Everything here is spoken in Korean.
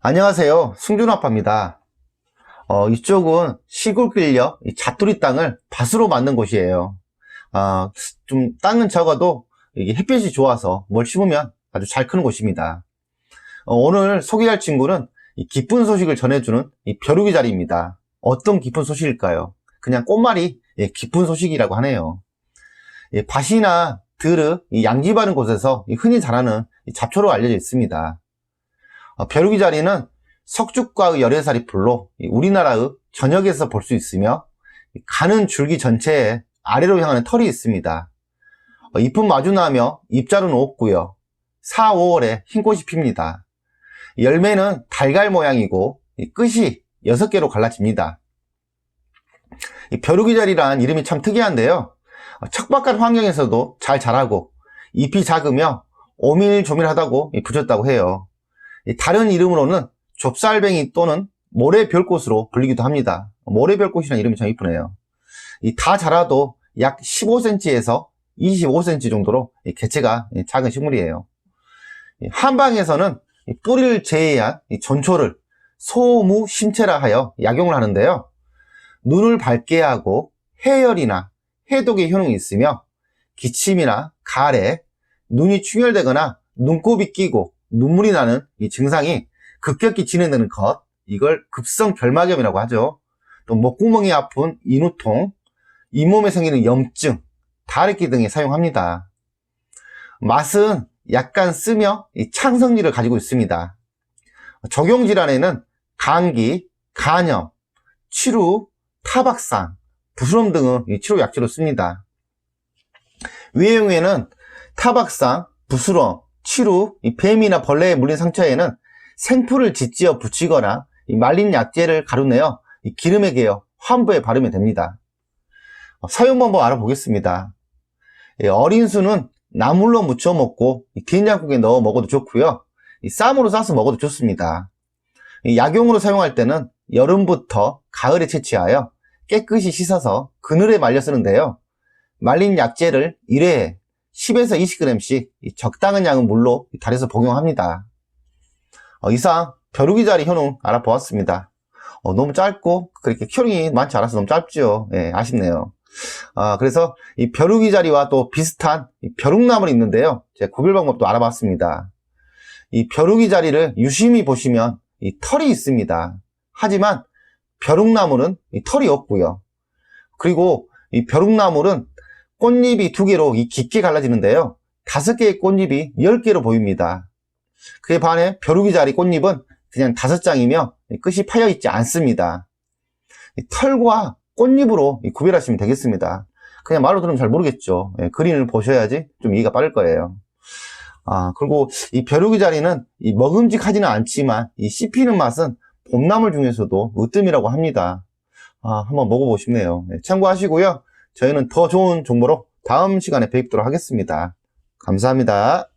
안녕하세요. 승준아빠입니다. 어, 이쪽은 시골길역 이 자투리 땅을 밭으로 만든 곳이에요. 아, 좀 땅은 적어도 이게 햇빛이 좋아서 뭘 심으면 아주 잘 크는 곳입니다. 어, 오늘 소개할 친구는 이 기쁜 소식을 전해주는 이 벼룩이 자리입니다. 어떤 기쁜 소식일까요? 그냥 꽃말이 예, 기쁜 소식이라고 하네요. 예, 밭이나 이 양지 바른 곳에서 이 흔히 자라는 이 잡초로 알려져 있습니다. 어, 벼룩이 자리는 석죽과의 열애살이 풀로 이 우리나라의 전역에서 볼 수 있으며 이 가는 줄기 전체에 아래로 향하는 털이 있습니다. 어, 잎은 마주나며 잎자루는 없고요. 4, 5월에 흰 꽃이 핍니다. 열매는 달걀 모양이고 이 끝이 6개로 갈라집니다. 이 벼룩이 자리란 이름이 참 특이한데요. 어, 척박한 환경에서도 잘 자라고 잎이 작으며 오밀조밀하다고 이 붙였다고 해요. 이 다른 이름으로는 좁쌀뱅이 또는 모래별꽃으로 불리기도 합니다. 모래별꽃이라는 이름이 참 이쁘네요. 이다 자라도 약 15cm에서 25cm 정도로 이 개체가 이 작은 식물이에요. 이 한방에서는 이 뿌리를 제외한 이 전초를 소무 심체라 하여 약용을 하는데요. 눈을 밝게 하고 해열이나 해독의 효능이 있으며 기침이나 가래, 눈이 충혈되거나 눈곱이 끼고 눈물이 나는 이 증상이 급격히 진행되는 것, 이걸 급성 결막염이라고 하죠. 또 목구멍이 아픈 인후통, 잇몸에 생기는 염증, 다래끼 등에 사용합니다. 맛은 약간 쓰며 이 창성질을 가지고 있습니다. 적용 질환에는 감기, 간염, 치루, 타박상, 부스럼 이 치료 약재로 씁니다. 위해용에는 타박상, 부스럼, 치루, 이 뱀이나 벌레에 물린 상처에는 생풀을 짓지어 붙이거나 이 말린 약재를 가루내어 이 기름에 개어 환부에 바르면 됩니다. 어, 사용 방법 알아보겠습니다. 예, 어린 수는 나물로 무쳐 먹고 이 된장국에 넣어 먹어도 좋고요. 이 쌈으로 싸서 먹어도 좋습니다. 이 약용으로 사용할 때는 여름부터 가을에 채취하여 깨끗이 씻어서 그늘에 말려 쓰는데요. 말린 약재를 1회에 10에서 20g씩 적당한 양의 물로 달여서 복용합니다. 어, 이상 벼룩이 자리 효능 알아보았습니다. 어, 너무 짧고 그렇게 효능이 많지 않아서 너무 짧죠. 예, 아쉽네요. 아, 그래서 이 벼룩이 자리와 또 비슷한 이 벼룩나물이 있는데요. 제가 구별 방법도 알아봤습니다. 이 벼룩이 자리를 유심히 보시면 이 털이 있습니다. 하지만 벼룩나물은 이 털이 없고요. 그리고 이 벼룩나물은 꽃잎이 두 개로 이 깊게 갈라지는데요. 다섯 개의 꽃잎이 열 개로 보입니다. 그에 반해 벼룩이 자리 꽃잎은 그냥 다섯 장이며 끝이 파여 있지 않습니다. 이 털과 꽃잎으로 이 구별하시면 되겠습니다. 그냥 말로 들으면 잘 모르겠죠. 예, 그림을 보셔야지 좀 이해가 빠를 거예요. 아, 그리고 이 벼룩이 자리는 이 먹음직하지는 않지만 이 씹히는 맛은 봄나물 중에서도 으뜸이라고 합니다. 아, 한번 먹어보고 싶네요. 예, 참고하시고요. 저희는 더 좋은 정보로 다음 시간에 뵙도록 하겠습니다. 감사합니다.